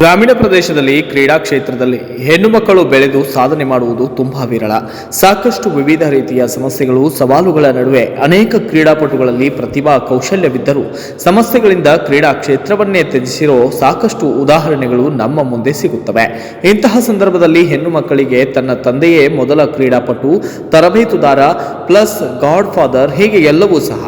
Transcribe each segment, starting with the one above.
ಗ್ರಾಮೀಣ ಪ್ರದೇಶದಲ್ಲಿ ಕ್ರೀಡಾ ಕ್ಷೇತ್ರದಲ್ಲಿ ಹೆಣ್ಣು ಮಕ್ಕಳು ಬೆಳೆದು ಸಾಧನೆ ಮಾಡುವುದು ತುಂಬಾ ವಿರಳ. ಸಾಕಷ್ಟು ವಿವಿಧ ರೀತಿಯ ಸಮಸ್ಯೆಗಳು, ಸವಾಲುಗಳ ನಡುವೆ ಅನೇಕ ಕ್ರೀಡಾಪಟುಗಳಲ್ಲಿ ಪ್ರತಿಭಾ ಕೌಶಲ್ಯವಿದ್ದರೂ ಸಮಸ್ಯೆಗಳಿಂದ ಕ್ರೀಡಾ ಕ್ಷೇತ್ರವನ್ನೇ ತ್ಯಜಿಸಿರೋ ಸಾಕಷ್ಟು ಉದಾಹರಣೆಗಳು ನಮ್ಮ ಮುಂದೆ ಸಿಗುತ್ತವೆ. ಇಂತಹ ಸಂದರ್ಭದಲ್ಲಿ ಹೆಣ್ಣು ಮಕ್ಕಳಿಗೆ ತನ್ನ ತಂದೆಯೇ ಮೊದಲ ಕ್ರೀಡಾಪಟು, ತರಬೇತುದಾರ ಪ್ಲಸ್ ಗಾಡ್ ಫಾದರ್ ಹೀಗೆ ಎಲ್ಲವೂ ಸಹ.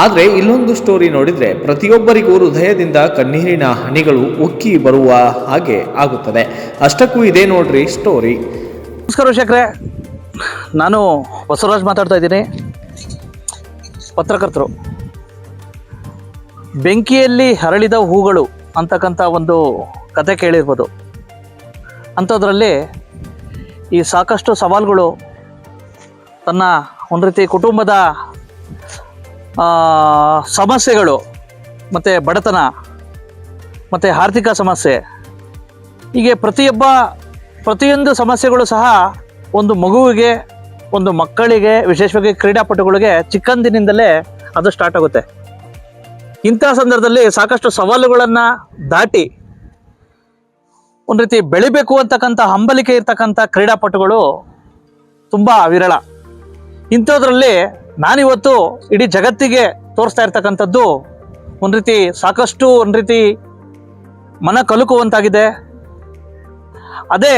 ಆದರೆ ಇಲ್ಲೊಂದು ಸ್ಟೋರಿ ನೋಡಿದ್ರೆ ಪ್ರತಿಯೊಬ್ಬರಿಗೂ ಹೃದಯದಿಂದ ಕಣ್ಣೀರಿನ ಹನಿಗಳು ಉಕ್ಕಿ ಬರುವ ಹಾಗೆ ಆಗುತ್ತದೆ. ಅಷ್ಟಕ್ಕೂ ಇದೇ ನೋಡ್ರಿ ಸ್ಟೋರಿ ನಮಸ್ಕಾರ ವೀಕ್ಷಕರೇ. ನಾನು ಬಸವರಾಜ್ ಮಾತಾಡ್ತಾ ಇದ್ದೀನಿ. ಪತ್ರಕರ್ತರು. ಬೆಂಕಿಯಲ್ಲಿ ಹರಳಿದ ಹೂಗಳು ಅಂತಕ್ಕಂಥ ಒಂದು ಕತೆ ಕೇಳಿರ್ಬೋದು. ಅಂಥದ್ರಲ್ಲಿ ಈ ಸಾಕಷ್ಟು ಸವಾಲುಗಳು ತನ್ನ ಒಂದು ರೀತಿ ಕುಟುಂಬದ ಸಮಸ್ಯೆಗಳು ಮತ್ತು ಬಡತನ ಮತ್ತು ಆರ್ಥಿಕ ಸಮಸ್ಯೆ ಹೀಗೆ ಪ್ರತಿಯೊಬ್ಬ, ಪ್ರತಿಯೊಂದು ಸಮಸ್ಯೆಗಳು ಸಹ ಒಂದು ಮಗುವಿಗೆ, ಒಂದು ಮಕ್ಕಳಿಗೆ, ವಿಶೇಷವಾಗಿ ಕ್ರೀಡಾಪಟುಗಳಿಗೆ ಚಿಕ್ಕಂದಿನಿಂದಲೇ ಅದು ಸ್ಟಾರ್ಟ್ ಆಗುತ್ತೆ. ಇಂಥ ಸಂದರ್ಭದಲ್ಲಿ ಸಾಕಷ್ಟು ಸವಾಲುಗಳನ್ನು ದಾಟಿ ಒಂದು ರೀತಿ ಬೆಳಿಬೇಕು ಅಂತಕ್ಕಂಥ ಹಂಬಲಿಕೆ ಇರ್ತಕ್ಕಂಥ ಕ್ರೀಡಾಪಟುಗಳು ತುಂಬ ವಿರಳ. ಇಂಥದ್ರಲ್ಲಿ ನಾನಿವತ್ತು ಇಡೀ ಜಗತ್ತಿಗೆ ತೋರಿಸ್ತಾ ಇರ್ತಕ್ಕಂಥದ್ದು ಒಂದು ರೀತಿ ಸಾಕಷ್ಟು ಒಂದು ರೀತಿ ಮನ ಕಲುಕುವಂತಾಗಿದೆ. ಅದೇ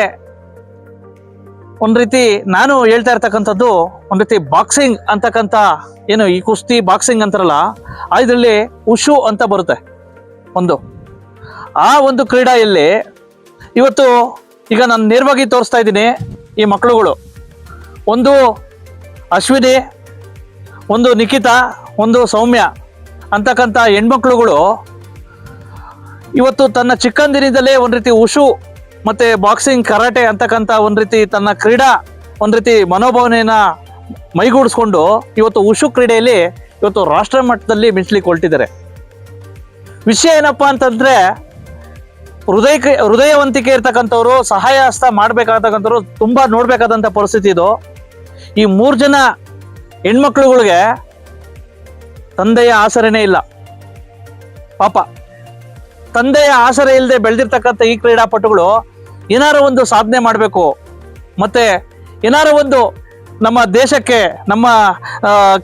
ಒಂದು ರೀತಿ ನಾನು ಹೇಳ್ತಾ ಇರ್ತಕ್ಕಂಥದ್ದು ಒಂದು ರೀತಿ ಬಾಕ್ಸಿಂಗ್ ಅಂತಕ್ಕಂಥ ಏನು ಈ ಕುಸ್ತಿ ಬಾಕ್ಸಿಂಗ್ ಅಂತಾರಲ್ಲ ಇದರಲ್ಲಿ ಉಶು ಅಂತ ಬರುತ್ತೆ ಒಂದು. ಆ ಒಂದು ಕ್ರೀಡೆಯಲ್ಲಿ ಇವತ್ತು ಈಗ ನಾನು ನೇರವಾಗಿ ತೋರಿಸ್ತಾ ಇದ್ದೀನಿ ಈ ಮಕ್ಕಳುಗಳು ಒಂದು ಅಶ್ವಿನಿ, ಒಂದು ನಿಖಿತಾ ಒಂದು ಸೌಮ್ಯ ಅಂತಕ್ಕಂಥ ಹೆಣ್ಮಕ್ಳುಗಳು ಇವತ್ತು ತನ್ನ ಚಿಕ್ಕಂದಿನಿಂದಲೇ ಒಂದು ರೀತಿ ಉಶು ಮತ್ತೆ ಬಾಕ್ಸಿಂಗ್ ಕರಾಟೆ ಅಂತಕ್ಕಂಥ ಒಂದು ರೀತಿ ತನ್ನ ಕ್ರೀಡಾ ಒಂದು ರೀತಿ ಮನೋಭಾವನೆಯನ್ನ ಮೈಗೂಡಿಸ್ಕೊಂಡು ಇವತ್ತು ಉಷು ಕ್ರೀಡೆಯಲ್ಲಿ ಇವತ್ತು ರಾಷ್ಟ್ರ ಮಟ್ಟದಲ್ಲಿ ಮಿಂಚಲಿಕ್ಕೆ ಹೊರಟಿದ್ದಾರೆ ವಿಷಯ ಏನಪ್ಪಾ ಅಂತಂದ್ರೆ ಹೃದಯ ಹೃದಯವಂತಿಕೆ ಇರ್ತಕ್ಕಂಥವ್ರು ಸಹಾಯ ಹಸ್ತ ಮಾಡ್ಬೇಕಾಗತಕ್ಕಂಥವ್ರು ತುಂಬಾ ನೋಡ್ಬೇಕಾದಂತ ಪರಿಸ್ಥಿತಿ ಇದು. ಈ ಮೂರು ಜನ ಹೆಣ್ಮಕ್ಳುಗಳಿಗೆ ತಂದೆಯ ಆಸರೆನೇ ಇಲ್ಲ. ಪಾಪ. ತಂದೆಯ ಆಸರೆ ಇಲ್ಲದೆ ಬೆಳೆದಿರ್ತಕ್ಕಂಥ ಈ ಕ್ರೀಡಾಪಟುಗಳು ಏನಾರ ಒಂದು ಸಾಧನೆ ಮಾಡಬೇಕು. ಮತ್ತೆ ಏನಾರ ಒಂದು ನಮ್ಮ ದೇಶಕ್ಕೆ, ನಮ್ಮ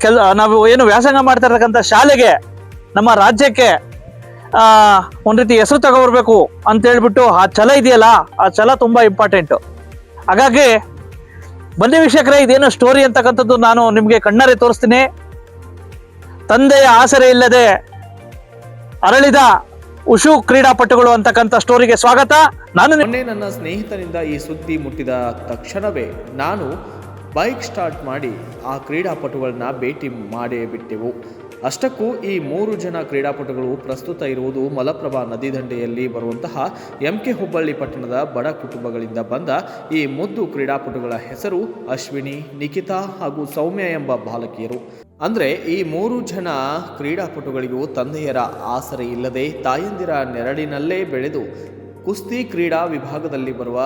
ಕೆಲ, ನಾವು ಏನು ವ್ಯಾಸಂಗ ಮಾಡ್ತಾ ಇರ್ತಕ್ಕಂಥ ಶಾಲೆಗೆ, ನಮ್ಮ ರಾಜ್ಯಕ್ಕೆ ಒಂದು ರೀತಿ ಹೆಸರು ತಗೊಬರ್ಬೇಕು ಅಂತ ಹೇಳ್ಬಿಟ್ಟು ಆ ಛಲ ಇದೆಯಲ್ಲ, ಆ ಛಲ ತುಂಬ ಇಂಪಾರ್ಟೆಂಟು ಹಾಗಾಗಿ ಬನ್ನಿ ವೀಕ್ಷಕರೇ, ಇದೇನು ಸ್ಟೋರಿ ಅಂತಕ್ಕಂಥದ್ದು ನಾನು ನಿಮಗೆ ಕಣ್ಣಾರೆ ತೋರಿಸ್ತೀನಿ. ತಂದೆಯ ಆಸರೆ ಇಲ್ಲದೆ ಅರಳಿದ ಉಶು ಕ್ರೀಡಾಪಟುಗಳು ಅಂತಕ್ಕಂಥ ಸ್ಟೋರಿಗೆ ಸ್ವಾಗತ. ನಾನು ಮೊನ್ನೆ ನನ್ನ ಸ್ನೇಹಿತನಿಂದ ಈ ಸುದ್ದಿ ಮುಟ್ಟಿದ ತಕ್ಷಣವೇ ನಾನು ಬೈಕ್ ಸ್ಟಾರ್ಟ್ ಮಾಡಿ ಆ ಕ್ರೀಡಾಪಟುಗಳನ್ನ ಭೇಟಿ ಮಾಡೇ ಬಿಟ್ಟೆವು. ಅಷ್ಟಕ್ಕೂ ಈ ಮೂರು ಜನ ಕ್ರೀಡಾಪಟುಗಳು ಪ್ರಸ್ತುತ ಇರುವುದು ಮಲಪ್ರಭಾ ನದಿ ದಂಡೆಯಲ್ಲಿ ಬರುವಂತಹ ಎಂ ಕೆ ಹುಬ್ಬಳ್ಳಿ ಪಟ್ಟಣದ ಬಡ ಕುಟುಂಬಗಳಿಂದ ಬಂದ ಈ ಮುದ್ದು ಕ್ರೀಡಾಪಟುಗಳ ಹೆಸರು ಅಶ್ವಿನಿ, ನಿಖಿತಾ ಹಾಗೂ ಸೌಮ್ಯ ಎಂಬ ಬಾಲಕಿಯರು. ಅಂದ್ರೆ ಈ ಮೂರು ಜನ ಕ್ರೀಡಾಪಟುಗಳಿಗೂ ತಂದೆಯರ ಆಸರೆ ಇಲ್ಲದೆ ತಾಯಂದಿರ ನೆರಳಿನಲ್ಲೇ ಬೆಳೆದು ಕುಸ್ತಿ ಕ್ರೀಡಾ ವಿಭಾಗದಲ್ಲಿ ಬರುವ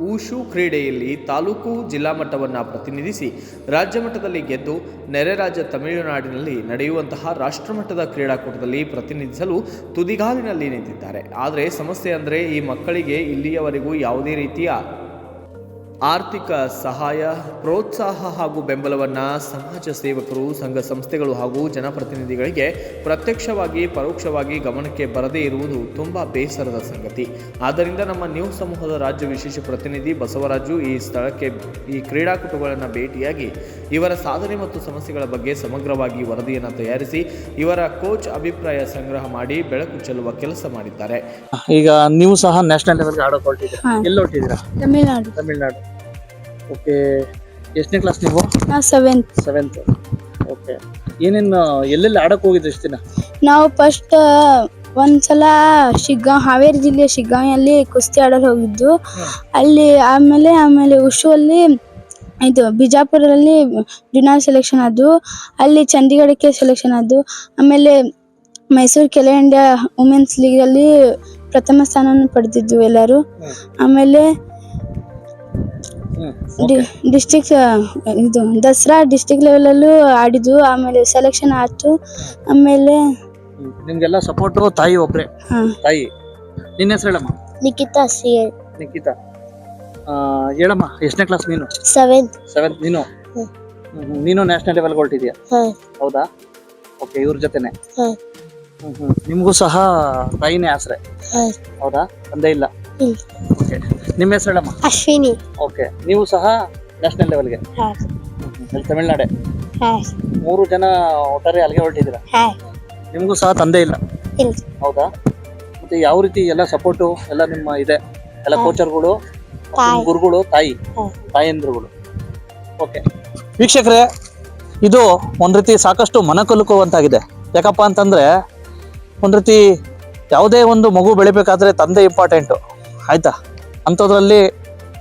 ಊಶು ಕ್ರೀಡೆಯಲ್ಲಿ ತಾಲೂಕು ಜಿಲ್ಲಾ ಮಟ್ಟವನ್ನು ಪ್ರತಿನಿಧಿಸಿ ರಾಜ್ಯ ಮಟ್ಟದಲ್ಲಿ ಗೆದ್ದು ನೆರೆ ರಾಜ್ಯ ತಮಿಳುನಾಡಿನಲ್ಲಿ ನಡೆಯುವಂತಹ ರಾಷ್ಟ್ರಮಟ್ಟದ ಕ್ರೀಡಾಕೂಟದಲ್ಲಿ ಪ್ರತಿನಿಧಿಸಲು ತುದಿಗಾಲಿನಲ್ಲಿ ನಿಂತಿದ್ದಾರೆ. ಆದರೆ ಸಮಸ್ಯೆ ಅಂದರೆ ಈ ಮಕ್ಕಳಿಗೆ ಇಲ್ಲಿಯವರೆಗೂ ಯಾವುದೇ ರೀತಿಯ ಆರ್ಥಿಕ ಸಹಾಯ ಪ್ರೋತ್ಸಾಹ ಹಾಗೂ ಬೆಂಬಲವನ್ನು ಸಮಾಜ ಸೇವಕರು ಸಂಘ ಸಂಸ್ಥೆಗಳು ಹಾಗೂ ಜನಪ್ರತಿನಿಧಿಗಳಿಗೆ ಪ್ರತ್ಯಕ್ಷವಾಗಿ ಪರೋಕ್ಷವಾಗಿ ಗಮನಕ್ಕೆ ಬರದೇ ಇರುವುದು ತುಂಬ ಬೇಸರದ ಸಂಗತಿ. ಆದ್ದರಿಂದ ನಮ್ಮ ನ್ಯೂಸ್ ಸಮೂಹದ ರಾಜ್ಯ ವಿಶೇಷ ಪ್ರತಿನಿಧಿ ಬಸವರಾಜು ಈ ಸ್ಥಳಕ್ಕೆ ಈ ಕ್ರೀಡಾಕೂಟಗಳನ್ನು ಭೇಟಿಯಾಗಿ ಇವರ ಸಾಧನೆ ಮತ್ತು ಸಮಸ್ಯೆಗಳ ಬಗ್ಗೆ ಸಮಗ್ರವಾಗಿ ವರದಿಯನ್ನು ತಯಾರಿಸಿ ಇವರ ಕೋಚ್ ಅಭಿಪ್ರಾಯ ಸಂಗ್ರಹ ಮಾಡಿ ಬೆಳಕು ಚೆಲ್ಲುವ ಕೆಲಸ ಮಾಡಿದ್ದಾರೆ. ಈಗ ನೀವು ಸಹ ನ್ಯಾಷನಲ್ ಲೆವೆಲ್ಗೆ ಆಡೋಕೆ ಹೊರಟಿದ್ದೀರಾ? ಹಾ. ಎಲ್ಲಿ ಹೊರಟಿದ್ದೀರಾ? ತಮಿಳ್ನಾಡು. ತಮಿಳ್ನಾಡು. ಓಕೆ ಎಷ್ಟನೇ ಕ್ಲಾಸ್ ನೀವು? ನಾವು ಸೆವೆಂತ್ ಸೆವೆಂತ್ ಓಕೆ. ಏನೇನು ಎಲ್ಲೆಲ್ಲಿ ಆಡಕ್ಕೆ ಹೋಗಿದ್ರಿ ಇಷ್ಟು ದಿನ? ನಾವು ಫಸ್ಟ್ ಒಂದ್ಸಲ ಶಿಗ್ಗಾಂವ್ ಹಾವೇರಿ ಜಿಲ್ಲೆಯ ಶಿಗ್ಗಾಂವಲ್ಲಿ ಕುಸ್ತಿ ಆಡಲು ಹೋಗಿದ್ದು. ಅಲ್ಲಿ ಆಮೇಲೆ ಆಮೇಲೆ ಉಷು ಅಲ್ಲಿ ಇದು ಬಿಜಾಪುರಲ್ಲಿ ಡಿನಾಲ್ ಸೆಲೆಕ್ಷನ್ ಆದ್ದು ಅಲ್ಲಿ ಚಂಡೀಗಢಕ್ಕೆ ಸೆಲೆಕ್ಷನ್ ಆದ್ದು ಆಮೇಲೆ ಮೈಸೂರು ಕೆಲ ಇಂಡಿಯಾ ವುಮೆನ್ಸ್ ಲೀಗಲ್ಲಿ ಪ್ರಥಮ ಸ್ಥಾನವನ್ನು ಪಡೆದಿದ್ದು ಎಲ್ಲರೂ. ಆಮೇಲೆ ಡಿಸ್ಟಿಕ್ ಇದು ದಸರಾ ಡಿಸ್ಟಿಕ್ ಲೆವೆಲಲ್ಲೂ ಆಡಿದ್ವು ಆಮೇಲೆ ಸೆಲೆಕ್ಷನ್ ಆಯ್ತು ಆಮೇಲೆ ನಿಮ್ಗೆಲ್ಲ ಸಪೋರ್ಟು ತಾಯಿ ಒಬ್ರೆ. ತಾಯಿ. ನಿನ್ನ ಹೆಸರು ಹೇಳಮ್ಮ? ನಿಖಿತಾ ಸಿ ನಿಖಿತಾ ಆ, ಹೇಳಮ್ಮ ಎಷ್ಟನೇ ಕ್ಲಾಸ್ ನೀನು? ಸೆವೆಂತ್ ಸೆವೆಂತ್ ನೀನು? ಹ್ಮ್. ಹ್ಮ್, ನೀನು ನ್ಯಾಷನಲ್ ಲೆವೆಲ್ಗೆ ಹೊರಟಿದ್ಯಾ ಹಾ. ಹೌದಾ? ಓಕೆ ಇವ್ರ ಜೊತೆನೆ. ಹಾ. ಹ್ಮ್ ಹ್ಮ್. ನಿಮಗೂ ಸಹ ತಾಯಿನೇ ಆಸರೆ. ಹಾ. ಹೌದಾ? ತಂದೆ ಇಲ್ಲ. ಓಕೆ ನಿಮ್ಮ ಹೆಸರು ಹೇಳಮ್ಮ ಅಶ್ವಿನಿ. ಓಕೆ ನೀವು ಸಹ ನ್ಯಾಷನಲ್ ಲೆವೆಲ್ಗೆ ಹಾ. ತಮಿಳ್ನಾಡೆ? ಹಾ. ಮೂರು ಜನ ಒಟ್ಟಾರೆ ಅಲ್ಲಿಗೆ ಹೊರಟಿದ್ದೀರಾ? ಹಾ. ನಿಮಗೂ ಸಹ ತಂದೆ ಇಲ್ಲ? ಇಲ್ಲ. ಹೌದಾ? ಮತ್ತೆ ಯಾವ ರೀತಿ ಎಲ್ಲ ಸಪೋರ್ಟು ಎಲ್ಲ ನಿಮ್ಮ ಇದೆ? ಎಲ್ಲ. ಕೋಚರ್ಗಳು ತಾಯಿ. ಗುರುಗಳು ತಾಯಿ. ತಾಯಂದ್ರುಗಳು. ಓಕೆ ವೀಕ್ಷಕರೇ ಇದು ಒಂದು ರೀತಿ ಸಾಕಷ್ಟು ಮನಕಲುಕುವಂತಾಗಿದೆ ಯಾಕಪ್ಪ ಅಂತಂದ್ರೆ ಒಂದು ರೀತಿ ಯಾವುದೇ ಒಂದು ಮಗು ಬೆಳಿಬೇಕಾದ್ರೆ ತಂದೆ ಇಂಪಾರ್ಟೆಂಟು ಆಯ್ತಾ? ಅಂಥದ್ರಲ್ಲಿ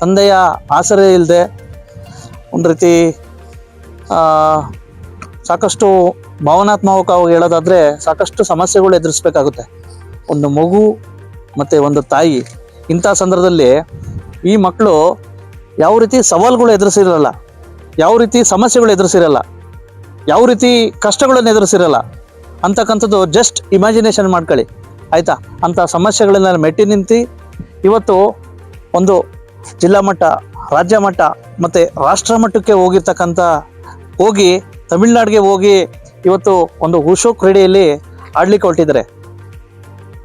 ತಂದೆಯ ಆಸರೆ ಇಲ್ಲದೆ ಒಂದು ರೀತಿ ಸಾಕಷ್ಟು ಭಾವನಾತ್ಮಕವಾಗಿ ಹೇಳೋದಾದ್ರೆ ಸಾಕಷ್ಟು ಸಮಸ್ಯೆಗಳು ಎದುರಿಸ್ಬೇಕಾಗುತ್ತೆ. ಒಂದು ಮಗು ಮತ್ತು ಒಂದು ತಾಯಿ. ಇಂಥ ಸಂದರ್ಭದಲ್ಲಿ ಈ ಮಕ್ಕಳು ಯಾವ ರೀತಿ ಸವಾಲುಗಳು ಎದುರಿಸಿರಲ್ಲ, ಯಾವ ರೀತಿ ಸಮಸ್ಯೆಗಳು ಎದುರಿಸಿರಲ್ಲ, ಯಾವ ರೀತಿ ಕಷ್ಟಗಳನ್ನು ಎದುರಿಸಿರಲ್ಲ, ಅಂತಕ್ಕಂಥದ್ದು ಜಸ್ಟ್ ಇಮ್ಯಾಜಿನೇಷನ್ ಮಾಡ್ಕೊಳ್ಳಿ. ಆಯಿತಾ? ಅಂಥ ಸಮಸ್ಯೆಗಳನ್ನ ಮೆಟ್ಟಿ ನಿಂತು ಇವತ್ತು ಒಂದು ಜಿಲ್ಲಾ ಮಟ್ಟ, ರಾಜ್ಯ ಮಟ್ಟ ಮತ್ತು ರಾಷ್ಟ್ರ ಮಟ್ಟಕ್ಕೆ ಹೋಗಿರ್ತಕ್ಕಂಥ ಹೋಗಿ ತಮಿಳ್ನಾಡಿಗೆ ಹೋಗಿ ಇವತ್ತು ಒಂದು ಹುಷು ಕ್ರೀಡೆಯಲ್ಲಿ ಆಡ್ಲಿಕ್ಕೆ ಹೊರಟಿದ್ದಾರೆ.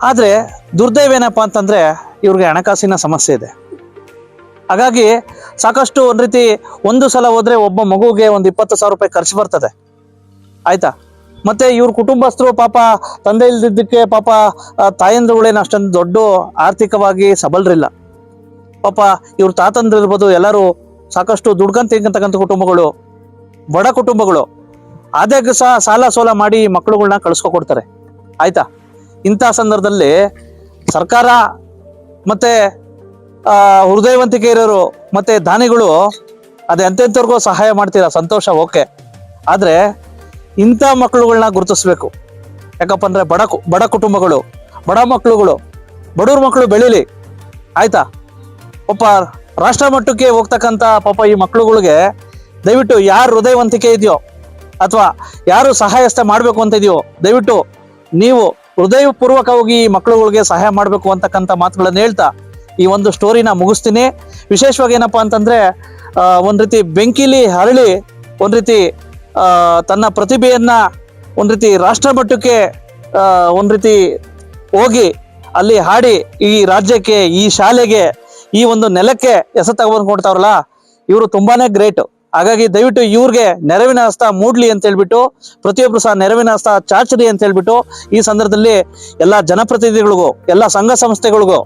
ಆದರೆ ದುರ್ದೈವ ಏನಪ್ಪ ಅಂತಂದರೆ ಇವ್ರಿಗೆ ಹಣಕಾಸಿನ ಸಮಸ್ಯೆ ಇದೆ. ಹಾಗಾಗಿ ಸಾಕಷ್ಟು ಒಂದು ರೀತಿ ಒಂದು ಸಲ ಹೋದರೆ ಒಬ್ಬ ಮಗುಗೆ ಒಂದು ಇಪ್ಪತ್ತು ಸಾವಿರ ರೂಪಾಯಿ ಖರ್ಚು ಬರ್ತದೆ. ಆಯ್ತಾ? ಮತ್ತೆ ಇವ್ರ ಕುಟುಂಬಸ್ಥರು ಪಾಪ ತಂದೆ ಇಲ್ದಿದ್ದಕ್ಕೆ ಪಾಪ ತಾಯಂದ್ರುಗಳೇನು ಅಷ್ಟೊಂದು ದೊಡ್ಡ ಆರ್ಥಿಕವಾಗಿ ಸಬಲರಿಲ್ಲ. ಪಾಪ ಇವ್ರ ತಾತಂದ್ರಿರ್ಬೋದು ಎಲ್ಲರೂ ಸಾಕಷ್ಟು ದುಡ್ಕಂತ ತಿಂಕಂತಕ್ಕಂಥ ಕುಟುಂಬಗಳು, ಬಡ ಕುಟುಂಬಗಳು. ಆದಾಗ ಸಹ ಸಾಲ ಸೋಲ ಮಾಡಿ ಮಕ್ಕಳುಗಳನ್ನ ಕಳಿಸ್ಕೊ ಕೊಡ್ತಾರೆ ಆಯ್ತಾ? ಇಂಥ ಸಂದರ್ಭದಲ್ಲಿ ಸರ್ಕಾರ ಮತ್ತೆ ಹೃದಯವಂತಿಕೆ ಇರೋರು ಮತ್ತೆ ದಾನಿಗಳು ಅದು ಎಂತೆಂಥವ್ರಿಗೂ ಸಹಾಯ ಮಾಡ್ತೀರಾ? ಸಂತೋಷ, ಓಕೆ. ಆದರೆ ಇಂಥ ಮಕ್ಕಳುಗಳನ್ನ ಗುರುತಿಸ್ಬೇಕು. ಯಾಕಪ್ಪ ಅಂದರೆ ಬಡ ಬಡ ಕುಟುಂಬಗಳು, ಬಡ ಮಕ್ಕಳುಗಳು ಬಡವ್ರ ಮಕ್ಕಳು ಬೆಳೀಲಿ. ಆಯ್ತಾ? ಪಾಪ ರಾಷ್ಟ್ರ ಮಟ್ಟಕ್ಕೆ ಹೋಗ್ತಕ್ಕಂಥ ಪಾಪ ಈ ಮಕ್ಕಳುಗಳಿಗೆ ದಯವಿಟ್ಟು ಯಾರು ಹೃದಯವಂತಿಕೆ ಇದೆಯೋ ಅಥವಾ ಯಾರು ಸಹಾಯಸ್ತ ಮಾಡಬೇಕು ಅಂತ ಇದೆಯೋ, ದಯವಿಟ್ಟು ನೀವು ಹೃದಯಪೂರ್ವಕವಾಗಿ ಈ ಮಕ್ಕಳುಗಳಿಗೆ ಸಹಾಯ ಮಾಡಬೇಕು ಅಂತಕ್ಕಂಥ ಮಾತುಗಳನ್ನು ಹೇಳ್ತಾ ಈ ಒಂದು ಸ್ಟೋರಿನ ಮುಗಿಸ್ತೀನಿ. ವಿಶೇಷವಾಗಿ ಏನಪ್ಪಾ ಅಂತಂದ್ರೆ ಒಂದು ರೀತಿ ಬೆಂಕಿಲಿ ಹರಳಿ, ಒಂದು ರೀತಿ ತನ್ನ ಪ್ರತಿಭೆಯನ್ನ ಒಂದು ರೀತಿ ರಾಷ್ಟ್ರ ಮಟ್ಟಕ್ಕೆ ಒಂದು ರೀತಿ ಹೋಗಿ ಅಲ್ಲಿ ಹಾಡಿ ಈ ರಾಜ್ಯಕ್ಕೆ, ಈ ಶಾಲೆಗೆ, ಈ ಒಂದು ನೆಲಕ್ಕೆ ಹೆಸರು ತಗೊಂಡ್ ಕೊಡ್ತಾವ್ರಲ್ಲ ಇವರು ತುಂಬಾನೇ ಗ್ರೇಟ್ ಹಾಗಾಗಿ ದಯವಿಟ್ಟು ಇವ್ರಿಗೆ ನೆರವಿನ ಹಸ್ತ ಮೂಡ್ಲಿ ಅಂತ ಹೇಳ್ಬಿಟ್ಟು, ಪ್ರತಿಯೊಬ್ರು ಸಹ ನೆರವಿನ ಹಸ್ತ ಚಾಚರಿ ಅಂತ ಹೇಳ್ಬಿಟ್ಟು, ಈ ಸಂದರ್ಭದಲ್ಲಿ ಎಲ್ಲ ಜನಪ್ರತಿನಿಧಿಗಳಿಗೂ, ಎಲ್ಲ ಸಂಘ ಸಂಸ್ಥೆಗಳಿಗೂ,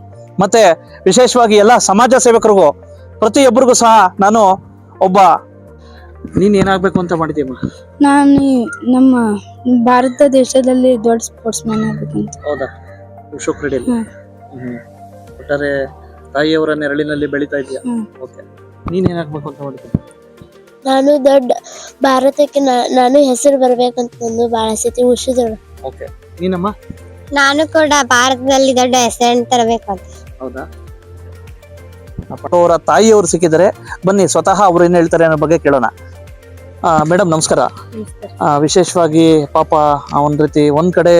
ಮತ್ತೆ ವಿಶೇಷವಾಗಿ ಎಲ್ಲ ಸಮಾಜ ಸೇವಕರಿಗೂ, ಪ್ರತಿಯೊಬ್ಬರಿಗೂ ಸಹ ನಾನು ಒಬ್ಬ ನೀನ್ ಏನಾಗ್ಬೇಕು ಅಂತ ಮಾಡಿದ್ದೀಮ್ಮ ನಾನು ನಮ್ಮ ಭಾರತ ದೇಶದಲ್ಲಿ ದೊಡ್ಡ ಸ್ಪೋರ್ಟ್ಸ್ ಮ್ಯಾನ್ ಆಗ್ಬೇಕಂತ. ಹೌದಾ? ವಿಶ್ವ ಕ್ರೀಡೆಯಲ್ಲಿ ಹ್ಮ್. ಹ್ಮ್. ಒಟ್ಟಾರೆ ತಾಯಿಯವರ ನೆರಳಿನಲ್ಲಿ ಬೆಳೀತಾ ಇದೆಯಾ ಹ್ಮ್. ಓಕೆ. ನೀನ್ ಏನಾಗ್ಬೇಕು ಅಂತ ಮಾಡಿದ್ದೀನಿ ನಾನು ದೊಡ್ಡ ಭಾರತಕ್ಕೆ ನಾ- ನಾನು ಹೆಸರು ಬರ್ಬೇಕಂತ ನಂದು ಬಹಳ ಸತಿ ಉಷಿದಳು ಓಕೆ. ನೀನಮ್ಮ? ನಾನು ಕೂಡ ಭಾರತದಲ್ಲಿ ದೊಡ್ಡ ಹೆಸರನ್ನು ತರಬೇಕಂತ ಹೌದಾ? ಅವರ ತಾಯಿಯವರು ಸಿಕ್ಕಿದ್ದಾರೆ ಬನ್ನಿ ಸ್ವತಃ ಅವ್ರು ಏನು ಹೇಳ್ತಾರೆ ಅನ್ನೋ ಬಗ್ಗೆ ಕೇಳೋಣ. ಮೇಡಮ್ ನಮಸ್ಕಾರ. ಆ, ವಿಶೇಷವಾಗಿ ಪಾಪ ಆ ಒಂದ್ ರೀತಿ ಒಂದ್ ಕಡೆ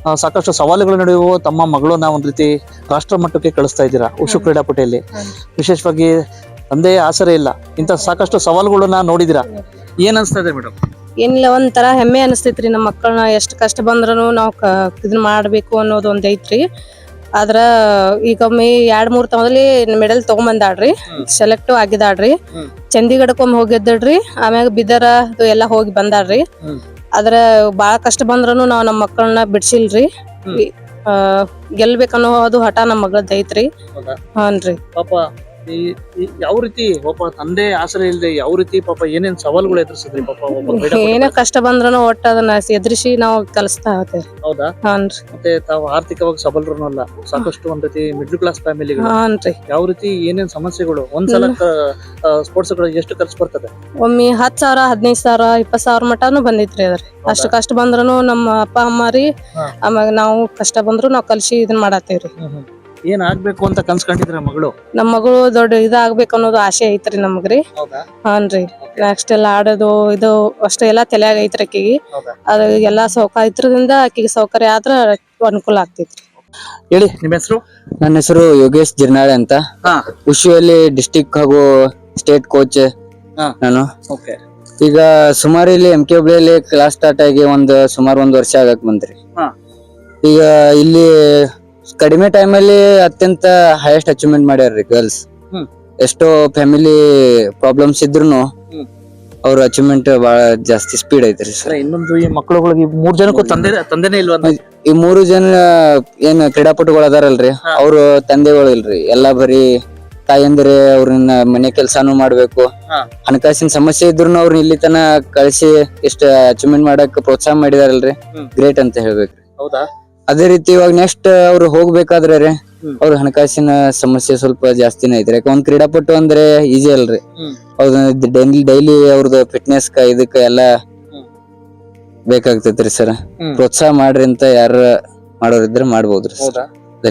ಆ, ಸಾಕಷ್ಟು ಸವಾಲುಗಳು ನಡೆಯುವ ತಮ್ಮ ಮಗಳನ್ನ ಒಂದ್ ರೀತಿ ರಾಷ್ಟ್ರ ಮಟ್ಟಕ್ಕೆ ಕಳಿಸ್ತಾ ಇದ್ದೀರಾ ಉಷು ಕ್ರೀಡಾಪಟಿಯಲ್ಲಿ ವಿಶೇಷವಾಗಿ ತಂದೆಯ ಆಸರೆ ಇಲ್ಲ ಇಂಥ ಸಾಕಷ್ಟು ಸವಾಲುಗಳನ್ನ ನೋಡಿದಿರಾ ಏನ್ ಅನ್ಸ್ತಾ ಇದೆ ಮೇಡಮ್ ಏನಿಲ್ಲ ಒಂಥರ ಹೆಮ್ಮೆ ಅನಿಸ್ತೈತ್ರಿ ನಮ್ಮ ಮಕ್ಕಳನ್ನ ಎಷ್ಟು ಕಷ್ಟ ಬಂದ್ರೂ ನಾವು ಕ ಇದನ್ನ ಮಾಡಬೇಕು ಅನ್ನೋದು ಒಂದು ಐತ್ರಿ. ಆದ್ರ ಈಗ ಒಮ್ಮೆ ಎರಡ್ ಮೂರ್ ತಮದಲ್ಲಿ ಮೆಡಲ್ ತಗೊಂಬಂದಾಳ್ರಿ. ಹ್ಮ್. ಸೆಲೆಕ್ಟ್ ಆಗಿದಾಳ್ರಿ. ಹ್ಮ್. ಚಂಡೀಗಢಕ್ಕೊಮ್ಮೆ ಹೋಗಿದ್ದಳ್ರಿ. ಆಮ್ಯಾಗ ಬಿದರ ಅದು ಎಲ್ಲ ಹೋಗಿ ಬಂದಾಳ್ರಿ. ಹ್ಮ್. ಆದ್ರ ಬಾಳ ಕಷ್ಟ ಬಂದ್ರೂ ನಾವು ನಮ್ಮ ಮಕ್ಕಳನ್ನ ಬಿಡ್ಸಿಲ್ರಿ. ಗೆಲ್ಬೇಕನ್ನೋ ಅದು ಹಠ ನಮ್ಮ ಮಗಳದ್ ಐತ್ರಿ. ಹೌದಾ? ರೀ ಪಾಪ ಈ ಯಾವ ರೀತಿ ಒಬ್ಬ ತಂದೆ ಆಸರೆ ಇಲ್ಲದೆ ಯಾವ ರೀತಿ ಪಾಪ ಏನೇನ್ ಸವಾಲುಗಳು ಎದುರಿಸಿದ್ರಿ ಪಾಪ ಒಬ್ಬ? ಏನೇ ಕಷ್ಟ ಬಂದ್ರೂ ಒಟ್ಟು ಅದನ್ನ ಎದುರಿಸಿ ನಾವು ಕಲಿಸ್ತಾ ಹೌದಾ? ಹಾನ್ರಿ ಮತ್ತೆ ತಾವು ಆರ್ಥಿಕವಾಗಿ ಸಬಲರು ಅಲ್ಲ ಸಾಕಷ್ಟು ಒಂದ್ ರೀತಿ ಮಿಡ್ಲ್ ಕ್ಲಾಸ್ ಫ್ಯಾಮಿಲಿಗಳು ಹಾನ್ರಿ ಯಾವ ರೀತಿ ಏನೇನ್ ಸಮಸ್ಯೆಗಳು? ಒಂದ್ಸಲ ಸ್ಪೋರ್ಟ್ಸ್ ಎಷ್ಟು ಖರ್ಚು ಬರ್ತದೆ? ಒಮ್ಮೆ ಹತ್ತು ಸಾವಿರ ಹದಿನೈದು ಸಾವಿರ ಇಪ್ಪತ್ತು ಸಾವಿರ ಮಟನು ಬಂದಿತ್ರಿ ಅದ್ರಿ. ಅಷ್ಟು ಕಷ್ಟ ಬಂದ್ರೂ ನಮ್ಮ ಅಪ್ಪ ಅಮ್ಮ ರೀ ಆಮ್ಯಾಗ ನಾವು ಕಷ್ಟ ಬಂದ್ರು ನಾವು ಕಲ್ಸಿ ಇದನ್ನ ಮಾಡತ್ತೇವ್ರಿ. ಏನ್ ಆಗ್ಬೇಕು ಅಂತ ಕನ್ಸ್ಕೊಂಡಿದ್ರ ಮಗಳು? ನಮ್ಮ ಮಗಳು ದೊಡ್ಡ ಇದಾಗ್ಬೇಕು ಅನ್ನೋದು ಆಸೆ ಐತ್ರಿ ನಮಗ್ರಿ. ಹೌದಾ? ಹಾನ್ರಿ. ನೆಕ್ಸ್ಟ್ ಎಲ್ಲ ಆಡೋದು ಇದು ಅಷ್ಟೇ ಎಲ್ಲಾ ತಲೆಯಾಗ ಐತ್ರಿ ಆಕಿಗೆ. ಹೌದಾ? ಅದು ಎಲ್ಲಾ ಸೌಕ ಇದ್ರದಿಂದ ಆಕಿಗೆ ಸೌಕರ್ಯ ಆದ್ರ ಅನುಕೂಲ ಆಗ್ತೈತ್ರಿ. ಹೇಳಿ ನಿಮ್ಮ ಹೆಸರು? ನನ್ನ ಹೆಸರು ಯೋಗೇಶ್ ಜಿರ್ನಾಳೆ ಅಂತ. ಹಾ. ಡಿಸ್ಟಿಕ್ ಹಾಗೂ ಸ್ಟೇಟ್ ಕೋಚ್ ಹಾ. ನಾನು. ಓಕೆ. ಈಗ ಸುಮಾರು ಇಲ್ಲಿ ಎಂ ಕೆ ಹುಬ್ಳಿಯಲ್ಲಿ ಕ್ಲಾಸ್ ಸ್ಟಾರ್ಟ್ ಆಗಿ ಒಂದು ಸುಮಾರು ಒಂದ್ ವರ್ಷ ಆಗಕ್ ಬಂದ್ರಿ. ಹಾ. ಈಗ ಇಲ್ಲಿ ಕಡಿಮೆ ಟೈಮಲ್ಲಿ ಅತ್ಯಂತ ಹೈಯೆಸ್ಟ್ ಅಚೀವ್ಮೆಂಟ್ ಮಾಡ್ಯಾರ್ರಿ ಗರ್ಲ್ಸ್. ಎಷ್ಟೋ ಫ್ಯಾಮಿಲಿ ಪ್ರಾಬ್ಲಮ್ಸ್ ಇದ್ರು. ಅವ್ರ ಅಚೀವ್ಮೆಂಟ್ ಬಹಳ ಜಾಸ್ತಿ ಸ್ಪೀಡ್ ಐತ್ರಿ ಸರ್ ಇನ್ನೊಂದು ಈ ಮಕ್ಕಳುಗಳಿಗೆ ಮೂರ್ ಜನಕ್ಕೂ ತಂದೆ ತಂದೆನೇ ಇಲ್ವಾ ಈ ಮೂರು ಜನ ಏನ್ ಕ್ರೀಡಾಪಟುಗಳು ಅದಾರಲ್ರಿ. ಅವ್ರ ತಂದೆಗಳು ಇಲ್ರಿ. ಎಲ್ಲಾ ಬರೀ ತಾಯಂದ್ರೆ ಅವ್ರನ್ನ ಮನೆ ಕೆಲ್ಸಾನು ಮಾಡ್ಬೇಕು. ಹಣಕಾಸಿನ ಸಮಸ್ಯೆ ಇದ್ರು ಅವ್ರನ್ನ ಇಲ್ಲಿ ತನ ಕಳಿಸಿ ಇಷ್ಟ ಅಚೀವ್ಮೆಂಟ್ ಮಾಡಕ್ ಪ್ರೋತ್ಸಾಹ ಮಾಡಿದಾರಲ್ರಿ. ಗ್ರೇಟ್ ಅಂತ ಹೇಳ್ಬೇಕ್ರಿ. ಹೌದಾ? ಅದೇ ರೀತಿ ಇವಾಗ ನೆಕ್ಸ್ಟ್ ಅವ್ರು ಹೋಗ್ಬೇಕಾದ್ರೆ ರೀ ಅವ್ರ ಹಣಕಾಸಿನ ಸಮಸ್ಯೆ ಸ್ವಲ್ಪ ಜಾಸ್ತಿನೇ ಐತ್ರಿ ಯಾಕೆ ಒಂದ್ ಕ್ರೀಡಾಪಟು ಅಂದ್ರೆ ಈಜಿ ಅಲ್ರಿ. ಡೈಲಿ ಡೈಲಿ ಅವ್ರದ್ದು ಫಿಟ್ನೆಸ್ ಇದಕ್ಕ ಎಲ್ಲಾ. ಬೇಕಾಗ್ತೈತ್ರಿ ಸರ್. ಪ್ರೋತ್ಸಾಹ ಮಾಡ್ರಿ ಅಂತ ಯಾರ ಮಾಡೋರಿದ್ರೆ ಮಾಡ್ಬೋದ್ರಿ sir.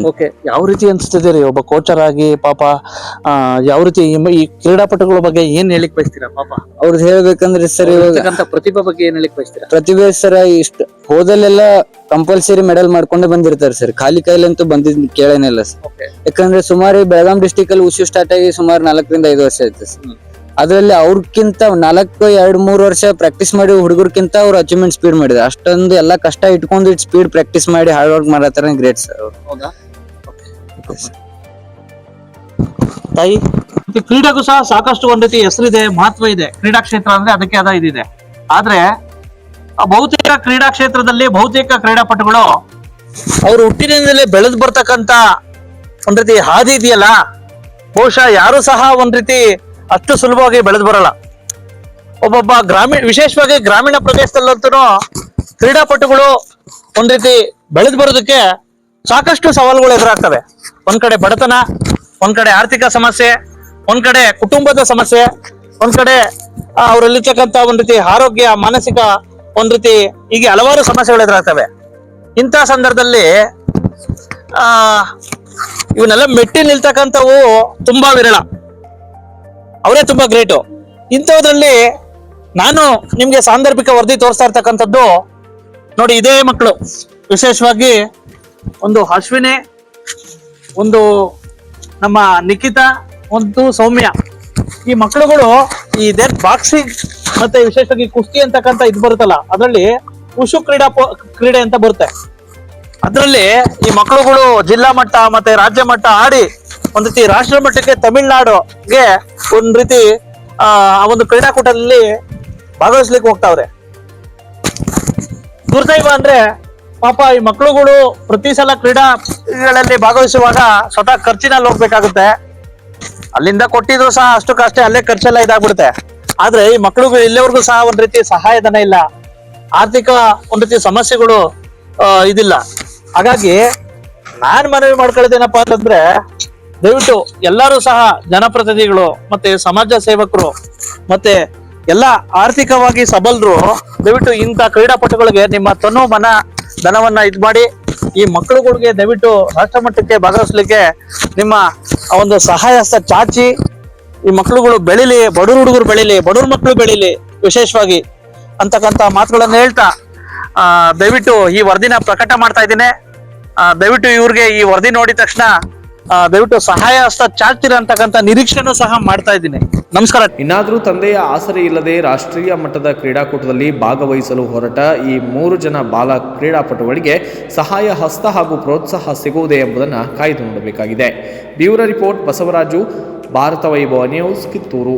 ಓಕೆ ಯಾವ ರೀತಿ ಅನಿಸ್ತಿದೆ ರೀ ಒಬ್ಬ ಕೋಚರ್ ಆಗಿ ಪಾಪ ಯಾವ ರೀತಿ ಈ- ಕ್ರೀಡಾಪಟುಗಳ ಬಗ್ಗೆ ಏನ್ ಹೇಳಿಕ್ ಬಯಸ್ತೀರಾ ಪಾಪ? ಅವ್ರದ್ದು ಹೇಳ್ಬೇಕಂದ್ರೆ ಸರ್ ಇವಾಗ ಪ್ರತಿಭೆ ಬಗ್ಗೆ ಏನ್ ಹೇಳಿಕ್ ಬಯಸ್ತೀರಾ? ಪ್ರತಿಭೆ ಸರ್ ಇಷ್ಟ ಹೋದಲ್ಲೆಲ್ಲ ಕಂಪಲ್ಸರಿ ಮೆಡಲ್ ಮಾಡ್ಕೊಂಡೇ ಬಂದಿರ್ತಾರೆ ಸರ್. ಖಾಲಿ ಕೈಲಂತೂ ಬಂದಿದ್ ಕೇಳೇನಿಲ್ಲ ಸರ್. ಯಾಕಂದ್ರೆ ಸುಮಾರು ಬೆಳಗಾಂ ಡಿಸ್ಟಿಕ್ ಅಲ್ಲಿ ಉಸಿರು ಸ್ಟಾರ್ಟ್ ಆಗಿ ಸುಮಾರು ನಾಲ್ಕರಿಂದ ಐದು ವರ್ಷ ಆಯ್ತು ಸರ್. ಅದ್ರಲ್ಲಿ ಅವ್ರಕ್ಕಿಂತ ನಾಲ್ಕು ಎರಡ್ ಮೂರ್ ವರ್ಷ ಪ್ರಾಕ್ಟೀಸ್ ಮಾಡಿ ಹುಡುಗರ್ಕಿಂತ ಅವ್ರು ಅಚೀವ್ಮೆಂಟ್ ಸ್ಪೀಡ್ ಮಾಡಿದ್ರು ಅಷ್ಟೊಂದು ಎಲ್ಲಾ ಕಷ್ಟ ಇಟ್ಕೊಂಡು ಇಟ್ ಸ್ಪೀಡ್ ಪ್ರಾಕ್ಟೀಸ್ ಮಾಡಿ ಹಾರ್ಡ್ ವರ್ಕ್ ಮಾಡತ್ತಾರ ಗ್ರೇಟ್ ಸರ್ ಅವ್ರು. ತಾಯಿ ಈ ಕ್ರೀಡೆಗೂ ಸಹ ಸಾಕಷ್ಟು ಒಂದ್ ರೀತಿ ಹೆಸರಿದೆ ಮಹತ್ವ ಇದೆ. ಕ್ರೀಡಾ ಕ್ಷೇತ್ರ ಅಂದ್ರೆ ಅದಕ್ಕೆ ಅದ ಇದಿದೆ. ಆದ್ರೆ ಆ ಬಹುತೇಕ ಕ್ರೀಡಾ ಕ್ಷೇತ್ರದಲ್ಲಿ ಬಹುತೇಕ ಕ್ರೀಡಾಪಟುಗಳು ಅವ್ರು ಹುಟ್ಟಿನಿಂದಲೇ ಬೆಳೆದು ಬರ್ತಕ್ಕಂತ ಒಂದ್ ರೀತಿ ಹಾದಿ ಇದೆಯಲ್ಲ ಬಹುಶಃ ಯಾರು ಸಹ ಒಂದ್ ರೀತಿ ಅಷ್ಟು ಸುಲಭವಾಗಿ ಬೆಳೆದು ಬರಲ್ಲ. ಒಬ್ಬೊಬ್ಬ ಗ್ರಾಮೀಣ, ವಿಶೇಷವಾಗಿ ಗ್ರಾಮೀಣ ಪ್ರದೇಶದಲ್ಲಂತೂ ಕ್ರೀಡಾಪಟುಗಳು ಒಂದ್ ರೀತಿ ಬೆಳೆದು ಬರೋದಕ್ಕೆ ಸಾಕಷ್ಟು ಸವಾಲುಗಳು ಎದುರಾಗ್ತವೆ. ಒಂದ್ ಕಡೆ ಬಡತನ, ಒಂದ್ ಕಡೆ ಆರ್ಥಿಕ ಸಮಸ್ಯೆ, ಒಂದ್ ಕಡೆ ಕುಟುಂಬದ ಸಮಸ್ಯೆ, ಒಂದ್ ಕಡೆ ಅವರಲ್ಲಿರ್ತಕ್ಕಂಥ ಒಂದ್ ರೀತಿ ಆರೋಗ್ಯ, ಮಾನಸಿಕ ಒಂದ್ ರೀತಿ ಹೀಗೆ ಹಲವಾರು ಸಮಸ್ಯೆಗಳು ಎದುರಾಗ್ತವೆ. ಇಂಥ ಸಂದರ್ಭದಲ್ಲಿ, ಆ, ಇವನ್ನೆಲ್ಲ ಮೆಟ್ಟಿ ನಿಲ್ತಕ್ಕಂಥವು ತುಂಬಾ ವಿರಳ. ಅವರೇ ತುಂಬಾ ಗ್ರೇಟು. ಇಂಥದ್ರಲ್ಲಿ ನಾನು ನಿಮ್ಗೆ ಸಾಂದರ್ಭಿಕ ವರದಿ ತೋರಿಸ್ತಾ ಇರ್ತಕ್ಕಂಥದ್ದು ನೋಡಿ, ಇದೇ ಮಕ್ಕಳು. ವಿಶೇಷವಾಗಿ ಒಂದು ಅಶ್ವಿನಿ, ಒಂದು ನಮ್ಮ ನಿಖಿತಾ, ಒಂದು ಸೌಮ್ಯ. ಈ ಮಕ್ಕಳುಗಳು ಈ ದೇರ್ ಬಾಕ್ಸಿಂಗ್ ಮತ್ತೆ ವಿಶೇಷವಾಗಿ ಕುಸ್ತಿ ಅಂತಕ್ಕಂಥ ಇದು ಬರುತ್ತಲ್ಲ, ಅದರಲ್ಲಿ ಉಷು ಕ್ರೀಡಾ ಕ್ರೀಡೆ ಅಂತ ಬರುತ್ತೆ. ಅದರಲ್ಲಿ ಈ ಮಕ್ಕಳುಗಳು ಜಿಲ್ಲಾ ಮಟ್ಟ ಮತ್ತೆ ರಾಜ್ಯ ಮಟ್ಟ ಆಡಿ ಒಂದ್ ರೀತಿ ರಾಷ್ಟ್ರ ಮಟ್ಟಕ್ಕೆ ತಮಿಳ್ನಾಡುಗೆ ಒಂದ್ ರೀತಿ, ಆ ಒಂದು ಕ್ರೀಡಾಕೂಟದಲ್ಲಿ ಭಾಗವಹಿಸ್ಲಿಕ್ಕೆ ಹೋಗ್ತಾವ್ರೆ. ದುರ್ದೈವ ಅಂದ್ರೆ ಪಾಪ ಈ ಮಕ್ಕಳುಗಳು ಪ್ರತಿ ಸಲ ಕ್ರೀಡಾಗಳಲ್ಲಿ ಭಾಗವಹಿಸುವಾಗ ಸ್ವತಃ ಖರ್ಚಿನಲ್ಲಿ ಹೋಗ್ಬೇಕಾಗುತ್ತೆ. ಅಲ್ಲಿಂದ ಕೊಟ್ಟಿದ್ರು ಸಹ ಅಷ್ಟಕ್ಕಷ್ಟೇ ಅಲ್ಲೇ ಖರ್ಚೆಲ್ಲ ಇದಾಗ್ಬಿಡುತ್ತೆ. ಆದ್ರೆ ಈ ಮಕ್ಕಳಿಗೂ ಇಲ್ಲಿವರೆಗೂ ಸಹ ಒಂದ್ ರೀತಿ ಸಹಾಯಧನ ಇಲ್ಲ. ಆರ್ಥಿಕ ಒಂದ್ ರೀತಿ ಸಮಸ್ಯೆಗಳು ಇದಿಲ್ಲ. ಹಾಗಾಗಿ ನಾನ್ ಮನವಿ ಮಾಡ್ಕೊಳ್ಳೋದೇನಪ್ಪಾ ಅಂತಂದ್ರೆ, ದಯವಿಟ್ಟು ಎಲ್ಲರೂ ಸಹ ಜನಪ್ರತಿನಿಧಿಗಳು ಮತ್ತೆ ಸಮಾಜ ಸೇವಕರು ಮತ್ತೆ ಎಲ್ಲ ಆರ್ಥಿಕವಾಗಿ ಸಬಲರು, ದಯವಿಟ್ಟು ಇಂಥ ಕ್ರೀಡಾಪಟುಗಳಿಗೆ ನಿಮ್ಮ ತನು ಮನ ಧನವನ್ನ ಇದು ಮಾಡಿ, ಈ ಮಕ್ಕಳುಗಳಿಗೆ ದಯವಿಟ್ಟು ರಾಷ್ಟ್ರ ಮಟ್ಟಕ್ಕೆ ಭಾಗವಹಿಸ್ಲಿಕ್ಕೆ ನಿಮ್ಮ ಒಂದು ಸಹಾಯಸ್ಥ ಚಾಚಿ, ಈ ಮಕ್ಕಳುಗಳು ಬೆಳಿಲಿ, ಬಡವ್ರ ಹುಡುಗರು ಬೆಳಿಲಿ, ಬಡವ್ರ ಮಕ್ಕಳು ಬೆಳಿಲಿ ವಿಶೇಷವಾಗಿ ಅಂತಕ್ಕಂಥ ಮಾತುಗಳನ್ನು ಹೇಳ್ತಾ ದಯವಿಟ್ಟು ಈ ವರದಿನ ಪ್ರಕಟ ಮಾಡ್ತಾ ಇದ್ದೀನಿ. ದಯವಿಟ್ಟು ಇವ್ರಿಗೆ ಈ ವರದಿ ನೋಡಿದ ತಕ್ಷಣ ದಯವಿಟ್ಟು ಸಹಾಯ ಹಸ್ತ ಚಾಚ್ತೀರ ಅಂತಕ್ಕಂಥ ನಿರೀಕ್ಷೆನೂ ಸಹ ಮಾಡ್ತಾ ಇದ್ದೀನಿ. ನಮಸ್ಕಾರ. ಇನ್ನಾದರೂ ತಂದೆಯ ಆಸರೆ ಇಲ್ಲದೆ ರಾಷ್ಟ್ರೀಯ ಮಟ್ಟದ ಕ್ರೀಡಾಕೂಟದಲ್ಲಿ ಭಾಗವಹಿಸಲು ಹೊರಟ ಈ ಮೂರು ಜನ ಬಾಲ ಕ್ರೀಡಾಪಟುಗಳಿಗೆ ಸಹಾಯ ಹಸ್ತ ಹಾಗೂ ಪ್ರೋತ್ಸಾಹ ಸಿಗುವುದೇ ಎಂಬುದನ್ನು ಕಾಯ್ದು ನೋಡಬೇಕಾಗಿದೆ. Bureau report Basavaraju, Bharata Vaibhava news, Kittur.